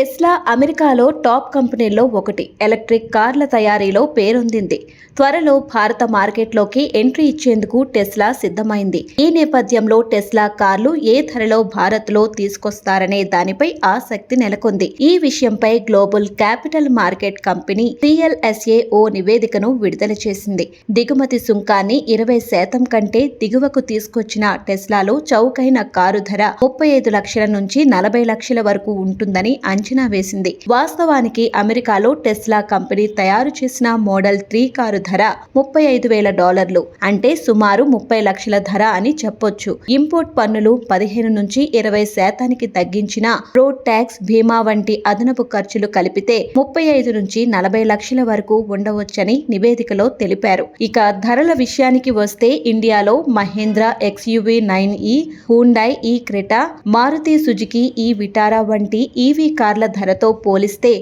que Tesla అమెరికాలో top కంపెనీల్లో ఒకటి. ఎలక్ట్రిక్ కార్ల తయారీలో పేరొందింది. త్వరలో భారత మార్కెట్లోకి ఎంట్రీ ఇచ్చేందుకు టెస్లా సిద్ధమైంది. ఈ నేపథ్యంలో టెస్లా కార్లు ఏ ధరలో భారత్లో తీసుకొస్తారనే దానిపై ఆసక్తి నెలకొంది. ఈ విషయంపై global capital market company CLSA ఓ నివేదికను విడుదల చేసింది. దిగుమతి సుంకాన్ని ఇరవై శాతం కంటే దిగువకు తీసుకొచ్చిన టెస్లాలో చౌకైన కారు ధర ముప్పై ఐదు లక్షల నుంచి నలభై లక్షల వరకు ఉంటుందని అంచనా వేసింది. వాస్తవానికి అమెరికాలో టెస్లా కంపెనీ తయారు చేసిన మోడల్ త్రీ కారు ధర ముప్పై ఐదు వేల డాలర్లు. అంటే సుమారు ముప్పై లక్షల ధర అని చెప్పొచ్చు. ఇంపోర్ట్ పన్నులు పదిహేను నుంచి ఇరవై శాతానికి తగ్గించిన రోడ్ ట్యాక్స్ బీమా వంటి అదనపు ఖర్చులు కలిపితే ముప్పై ఐదు నుంచి నలభై లక్షల వరకు ఉండవచ్చని నివేదికలో తెలిపారు. ఇక ధరల విషయానికి వస్తే ఇండియాలో మహేంద్ర ఎక్స్యువి నైన్ ఈ Hyundai e Creta Maruti Suzuki e Vitara వంటి ఈవీ కార్ల ధరతో పోలిస్తే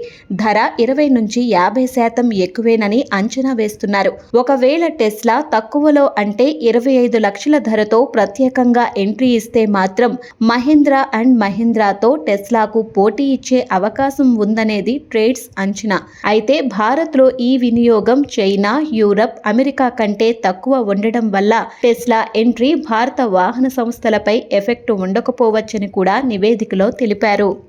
ధర ఇరవై నుంచి యాభై శాతం ఎక్కువేనని అంచనా వేస్తున్నారు. ఒకవేళ టెస్లా తక్కువలో అంటే ఇరవై ఐదు లక్షల ధరతో ప్రత్యేకంగా ఎంట్రీ ఇస్తే మాత్రం మహీంద్రా అండ్ మహీంద్రాతో టెస్లాకు పోటీ ఇచ్చే అవకాశం ఉందనేది ట్రేడ్స్ అంచనా. అయితే భారత్లో ఈ వినియోగం చైనా యూరప్ అమెరికా కంటే తక్కువ ఉండడం వల్ల టెస్లా ఎంట్రీ భారత వాహన సంస్థలపై ఎఫెక్ట్ ఉండకపోవచ్చని కూడా నివేదికలో తెలిపారు.